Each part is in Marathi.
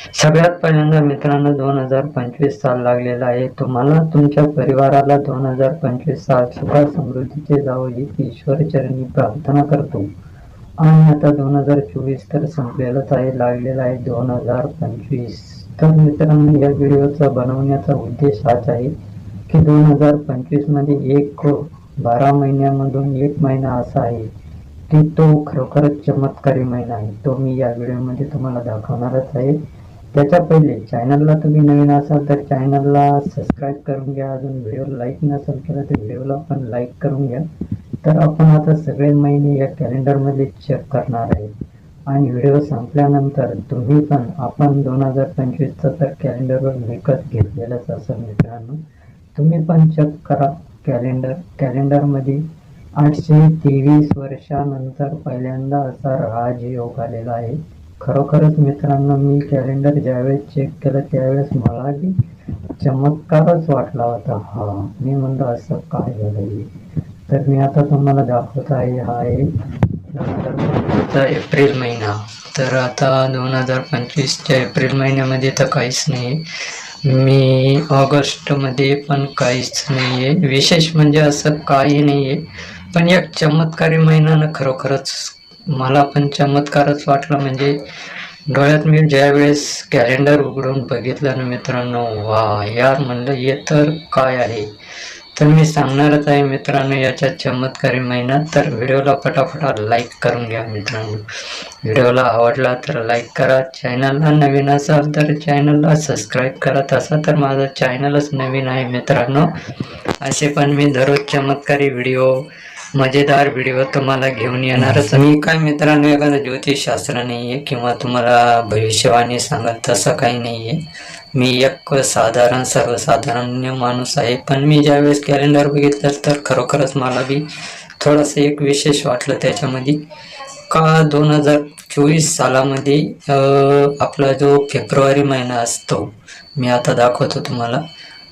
सगळ्यात पहिल्यांदा मित्रांनो दोन हजार पंचवीस साल लागलेला आहे. तुम्हाला तुमच्या परिवाराला दोन हजार पंचवीस साल सुखा समृद्धीचे जावो ही ईश्वरचरणी प्रार्थना करतो. आणि आता दोन हजार चोवीस तर संपलेलाच आहे लागलेला आहे दोन हजार पंचवीस. तर मित्रांनो या व्हिडिओचा बनवण्याचा उद्देश हाच आहे की दोन हजार पंचवीसमध्ये एक बारा महिन्यामधून एक महिना असा आहे की तो खरोखरच चमत्कारी महिना आहे. तो मी या व्हिडिओमध्ये तुम्हाला दाखवणारच आहे. त्याच्या पहिले चॅनलला तुम्ही नवीन असाल तर चॅनलला सबस्क्राईब करून घ्या. अजून व्हिडिओ लाईक नसेल केला तर व्हिडिओला पण लाईक करून घ्या. तर आपण आता सगळे महिने या कॅलेंडरमध्ये चेक करणार आहे. आणि व्हिडिओ संपल्यानंतर तुम्ही पण आपण दोन हजार पंचवीसचं तर कॅलेंडरवर विकत घेतलेलंच असेल मित्रांनो. तुम्ही पण चेक करा कॅलेंडर कॅलेंडरमध्ये आठशे तेवीस वर्षानंतर पहिल्यांदा असा राजयोग आलेला आहे. खरोखरच मित्रांनो मी कॅलेंडर ज्यावेळेस चेक केलं त्यावेळेस मला चमत्कारच वाटला होता. हा मी म्हणलं असं काय झालं तर मी आता तुम्हाला दाखवत आहे हा आहे एप्रिल महिना. तर आता दोन हजार पंचवीसच्या एप्रिल महिन्यामध्ये तर काहीच नाही. मी ऑगस्टमध्ये पण काहीच नाही आहे विशेष म्हणजे असं काही नाही आहे पण एक चमत्कारी महिन्यानं खरोखरच मला पण चमत्कारच वाटला म्हणजे डोळ्यात मी ज्यावेळेस कॅलेंडर उघडून बघितलं ना मित्रांनो वा यार म्हणलं हे तर काय आहे? तर मी सांगणारच आहे मित्रांनो याच्या चमत्कारी महिन्यात तर व्हिडिओला फटाफटा लाईक करून घ्या मित्रांनो. व्हिडिओला आवडला तर लाईक करा. चॅनलला नवीन असाल तर चॅनलला सबस्क्राईब करा. तसा तर माझा चॅनलच नवीन आहे मित्रांनो. असे पण मी दररोज चमत्कारी व्हिडिओ मजेदार व्हिडिओ तुम्हाला घेऊन येणारच मी काय मित्रांनो एखादं ज्योतिषशास्त्र नाही आहे किंवा तुम्हाला भविष्यवाणी सांगत तसं काही नाही आहे. मी एक साधारण सर्वसाधारण माणूस आहे. पण मी ज्यावेळेस कॅलेंडर बघितलं तर खरोखरच मला बी थोडंसं एक विशेष वाटलं त्याच्यामध्ये. का दोन हजार चोवीस सालामध्ये आपला जो फेब्रुवारी महिना असतो मी आता दाखवतो तुम्हाला.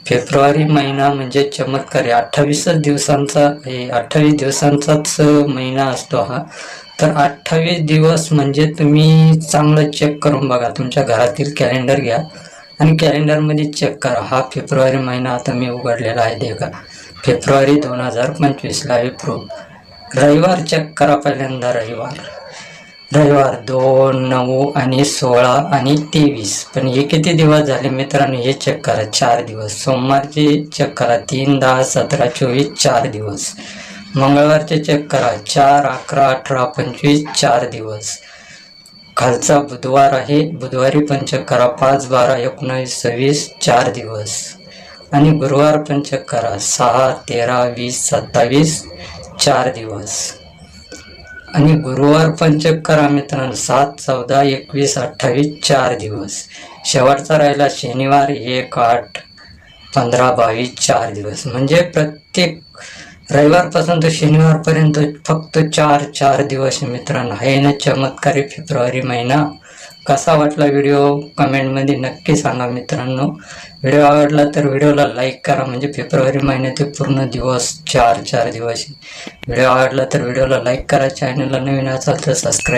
फेब्रुवारी महिना म्हणजे चमत्कारी अठ्ठावीसच दिवसांचा हे अठ्ठावीस दिवसांचाच महिना असतो हा. तर अठ्ठावीस दिवस म्हणजे तुम्ही चांगलं चेक करून बघा. तुमच्या घरातील कॅलेंडर घ्या आणि कॅलेंडरमध्ये चेक करा. हा फेब्रुवारी महिना आता मी उघडलेला आहे देखा. फेब्रुवारी दोन हजार पंचवीसला आहे रविवार चेक करा पहिल्यांदा रविवार. रविवार दोन नऊ आणि सोळा आणि तेवीस. पण हे किती दिवस झाले मित्रांनो? हे चेक करा. चार दिवस. सोमवारचे चेक करा. तीन दहा सतरा चोवीस चार दिवस. मंगळवारचे चेक करा. चार अकरा अठरा पंचवीस चार दिवस. खालचा बुधवार आहे. बुधवारी पण चेक करा. पाच बारा एकोणावीस सव्वीस चार दिवस. आणि गुरुवार पण चेक करा. सहा तेरा वीस सत्तावीस चार दिवस. आणि गुरुवार पंचक करा मित्रांनो. सात चौदा एकवीस अठ्ठावीस चार दिवस. शेवटचा राहिला शनिवार एक आठ पंधरा बावीस चार दिवस. म्हणजे प्रत्येक रविवारपासून तर शनिवारपर्यंत फक्त चार चार दिवस मित्रांनो. आहे ना चमत्कारी फेब्रुवारी महिना कसा वाटला व्हिडिओ कमेंटमध्ये नक्की सांगा मित्रांनो. व्हिडिओ आवडला तर व्हिडिओला लाईक करा. म्हणजे फेब्रुवारी महिन्याचे पूर्ण दिवस चार चार दिवस. व्हिडिओ आवडला तर व्हिडिओला लाईक करा. चॅनलला नवीन असाल तर सबस्क्राईब